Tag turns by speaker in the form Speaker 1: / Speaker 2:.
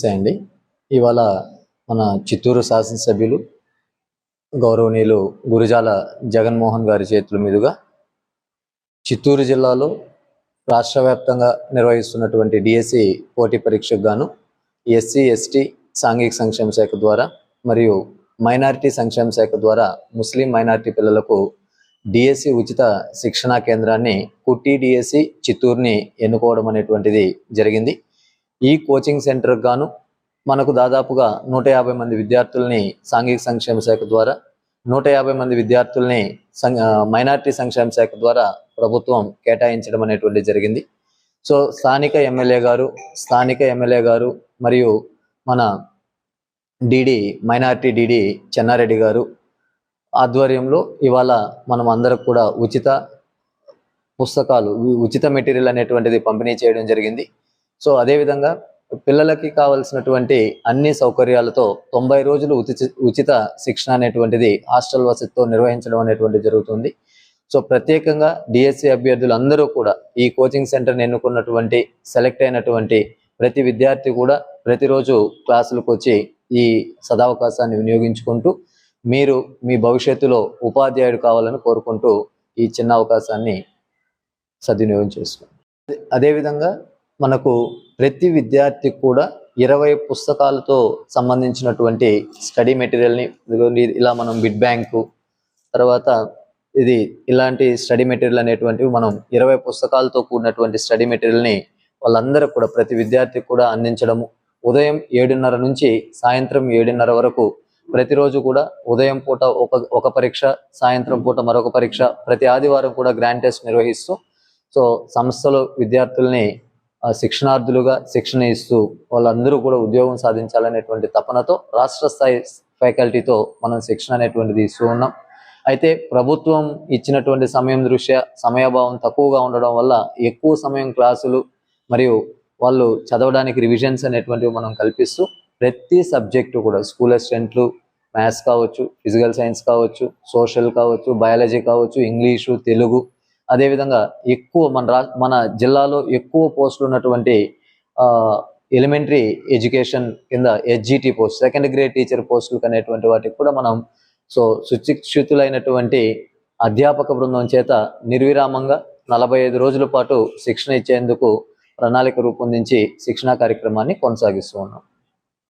Speaker 1: నమస్తే అండి ఇవాళ మన చిత్తూరు శాసనసభ్యులు గౌరవనీయులు గురుజాల జగన్మోహన్ గారి చేతుల మీదుగా చిత్తూరు జిల్లాలో రాష్ట్ర వ్యాప్తంగా నిర్వహిస్తున్నటువంటి డిఎస్సి పోటీ పరీక్షకు గాను ఎస్సీ ఎస్టీ సాంఘిక సంక్షేమ శాఖ ద్వారా మరియు మైనారిటీ సంక్షేమ శాఖ ద్వారా ముస్లిం మైనారిటీ పిల్లలకు డిఎస్సి ఉచిత శిక్షణా కేంద్రాన్ని కుట్టి డిఎస్సి చిత్తూరుని ఎన్నుకోవడం అనేటువంటిది జరిగింది. ఈ కోచింగ్ సెంటర్కి గాను మనకు దాదాపుగా నూట యాభై మంది విద్యార్థుల్ని సాంఘిక సంక్షేమ శాఖ ద్వారా నూట యాభై మంది విద్యార్థుల్ని సం మైనార్టీ సంక్షేమ శాఖ ద్వారా ప్రభుత్వం కేటాయించడం అనేటువంటి జరిగింది. సో స్థానిక ఎమ్మెల్యే గారు స్థానిక ఎమ్మెల్యే గారు మరియు మన డిడి మైనార్టీ డిడి చెన్నారెడ్డి గారు ఆధ్వర్యంలో ఇవాళ మనం అందరికి కూడా ఉచిత పుస్తకాలు ఉచిత మెటీరియల్ అనేటువంటిది పంపిణీ చేయడం జరిగింది. సో అదేవిధంగా పిల్లలకి కావలసినటువంటి అన్ని సౌకర్యాలతో తొంభై రోజులు ఉచిత ఉచిత శిక్షణ అనేటువంటిది హాస్టల్ వసతితో నిర్వహించడం అనేటువంటిది జరుగుతుంది. సో ప్రత్యేకంగా డిఎస్సి అభ్యర్థులు అందరూ కూడా ఈ కోచింగ్ సెంటర్ని ఎన్నుకున్నటువంటి సెలెక్ట్ అయినటువంటి ప్రతి విద్యార్థి కూడా ప్రతిరోజు క్లాసులకు వచ్చి ఈ సదావకాశాన్ని వినియోగించుకుంటూ మీరు మీ భవిష్యత్తులో ఉపాధ్యాయుడు కావాలని కోరుకుంటూ ఈ చిన్న అవకాశాన్ని సద్వినియోగం చేసుకోండి. అదేవిధంగా మనకు ప్రతి విద్యార్థికి కూడా ఇరవై పుస్తకాలతో సంబంధించినటువంటి స్టడీ మెటీరియల్ని ఇలా మనం బిడ్ బ్యాంకు తర్వాత ఇది ఇలాంటి స్టడీ మెటీరియల్ అనేటువంటివి మనం ఇరవై పుస్తకాలతో కూడినటువంటి స్టడీ మెటీరియల్ని వాళ్ళందరూ కూడా ప్రతి విద్యార్థికి కూడా అందించడము. ఉదయం ఏడున్నర నుంచి సాయంత్రం ఏడున్నర వరకు ప్రతిరోజు కూడా ఉదయం పూట ఒక ఒక పరీక్ష సాయంత్రం పూట మరొక పరీక్ష ప్రతి ఆదివారం కూడా గ్రాండ్ టెస్ట్ నిర్వహిస్తూ సో సంస్థలో విద్యార్థుల్ని శిక్షణార్థులుగా శిక్షణ ఇస్తూ వాళ్ళందరూ కూడా ఉద్యోగం సాధించాలనేటువంటి తపనతో రాష్ట్ర స్థాయి ఫ్యాకల్టీతో మనం శిక్షణ అనేటువంటిది ఇస్తూ ఉన్నాం. అయితే ప్రభుత్వం ఇచ్చినటువంటి సమయం దృష్ట్యా సమయాభావం తక్కువగా ఉండడం వల్ల ఎక్కువ సమయం క్లాసులు మరియు వాళ్ళు చదవడానికి రివిజన్స్ అనేటువంటివి మనం కల్పిస్తూ ప్రతి సబ్జెక్టు కూడా స్కూల్ అసిస్టెంట్లు మ్యాథ్స్ కావచ్చు ఫిజికల్ సైన్స్ కావచ్చు సోషల్ కావచ్చు బయాలజీ కావచ్చు ఇంగ్లీషు తెలుగు అదేవిధంగా ఎక్కువ మన రా మన జిల్లాలో ఎక్కువ పోస్టులు ఉన్నటువంటి ఎలిమెంటరీ ఎడ్యుకేషన్ కింద H G T post second grade teacher పోస్టులు అనేటువంటి వాటికి కూడా మనం సో సుశిక్షితులైనటువంటి అధ్యాపక బృందం చేత నిర్విరామంగా నలభై ఐదు రోజుల పాటు శిక్షణ ఇచ్చేందుకు ప్రణాళిక రూపొందించి శిక్షణా కార్యక్రమాన్ని కొనసాగిస్తూ ఉన్నాం.